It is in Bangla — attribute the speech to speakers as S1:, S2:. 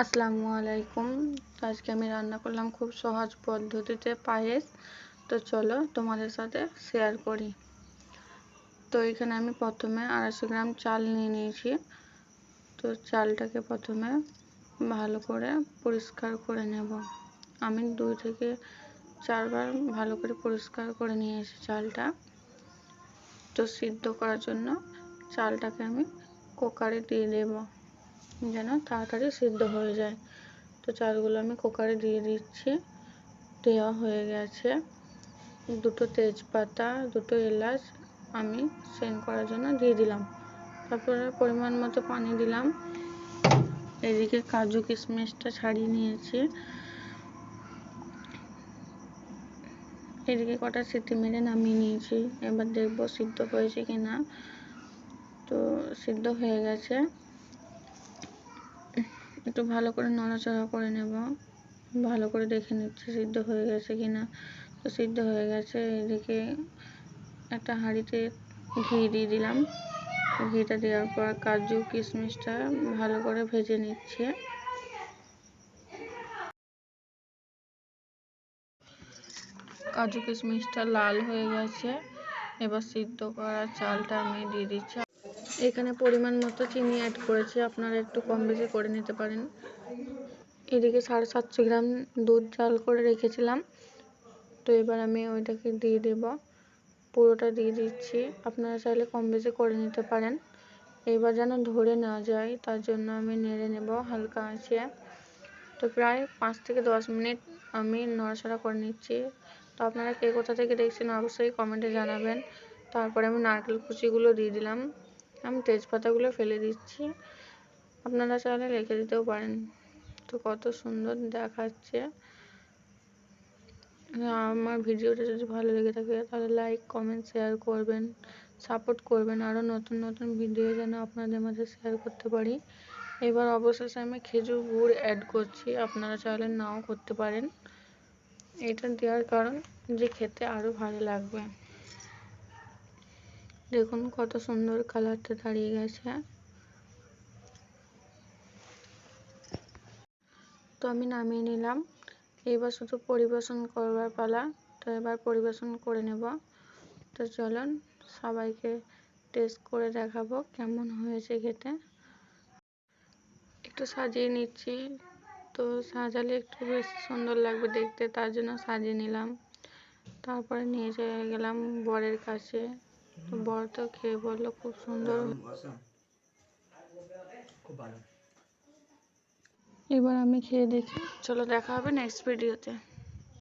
S1: আসসালামু আলাইকুম। আজকে আমি রান্না করলাম খুব সহজ পদ্ধতিতে পায়েস। তো চলো তোমাদের সাথে শেয়ার করি। তো এখানে আমি প্রথমে আড়াইশো গ্রাম চাল নিয়ে নিয়েছি। তো চালটাকে প্রথমে ভালো করে পরিষ্কার করে নেব। আমি দুই থেকে চারবার ভালো করে পরিষ্কার করে নিয়েছি চালটা। তো সিদ্ধ করার জন্য চালটাকে আমি কুকারে দিয়ে দেবো। যেন তাড়াতাড়ি সিদ্ধ হয়ে যায়। তো চালগুলো আমি কুকারে দিয়ে দিচ্ছি। দেওয়া হয়ে গেছে। দুটো তেজপাতা, দুটো এলাচ আমি সেন করার জন্য দিয়ে দিলাম। তারপরে পরিমাণ মতো পানি দিলাম। এদিকে কাজু কিশমিশটা ছাড়িয়ে নিয়েছি। এদিকে কটা সিটি মেরে নামিয়ে নিয়েছি। এবার দেখব সিদ্ধ হয়েছে কিনা। তো সিদ্ধ হয়ে গেছে। একটু ভালো করে নড়াচড়া করে নেব। ভালো করে দেখে নিচ্ছি সিদ্ধ হয়ে গেছে কি না তো সিদ্ধ হয়ে গেছে, এদিকে একটা হাঁড়িতে ঘি দিয়ে দিলাম। ঘিটা দেওয়ার পর কাজু, কিশমিশটা ভালো করে ভেজে নিচ্ছে। কাজু, কিশমিশটা লাল হয়ে গেছে। এবার সিদ্ধ করা চালটা আমি দিয়ে দিচ্ছি। এখানে পরিমাণ মতো চিনি অ্যাড করেছি। আপনারা একটু কম বেশি করে নিতে পারেন। এদিকে সাড়ে সাতশো গ্রাম দুধ জাল করে রেখেছিলাম। তো এবার আমি ওইটাকে দিয়ে দেব। পুরোটা দিয়ে দিচ্ছি। আপনারা চাইলে কম বেশি করে নিতে পারেন। এবার যেন ধরে না যায়, তার জন্য আমি নেড়ে নেব হালকা আছে তো প্রায় পাঁচ থেকে দশ মিনিট আমি নড়াচড়া করে নিচ্ছি। তো আপনারা কে কোথা থেকে দেখছেন, অবশ্যই কমেন্টে জানাবেন। তারপরে আমি নারকেল কুচিগুলো দিয়ে দিলাম। আমি তেজপাতাগুলো ফেলে দিচ্ছি। আপনারা চাইলে রেখে দিতেও পারেন। তো কত সুন্দর দেখাচ্ছে। আমার ভিডিওটা যদি ভালো লেগে থাকে, তাহলে লাইক কমেন্ট শেয়ার করবেন। সাপোর্ট করবেন। আরও নতুন নতুন ভিডিও যেন আপনাদের মাঝে শেয়ার করতে পারি। এবার অবশেষে আমি খেজুর গুড় অ্যাড করছি। আপনারা চাইলে নাও করতে পারেন। এটা দেওয়ার কারণ যে খেতে আরও ভালো লাগবে। দেখুন কত সুন্দর কালারটা দাঁড়িয়ে গেছে। তো আমি নামিয়ে নিলাম। এবার শুধু পরিবেশন করবার পালা। তো এবার পরিবেশন করে নেব। তো চলুন সবাইকে টেস্ট করে দেখাবো কেমন হয়েছে খেতে। একটু সাজিয়ে নিচ্ছি। তো সাজালে একটু বেশ সুন্দর লাগবে দেখতে, তার জন্য সাজিয়ে নিলাম। তারপরে নিয়ে চলে গেলাম বরের কাছে। তো খেয়ে বলল খুব সুন্দর। এবার আমি খেয়ে দেখি। চলো দেখা হবে নেক্সট ভিডিওতে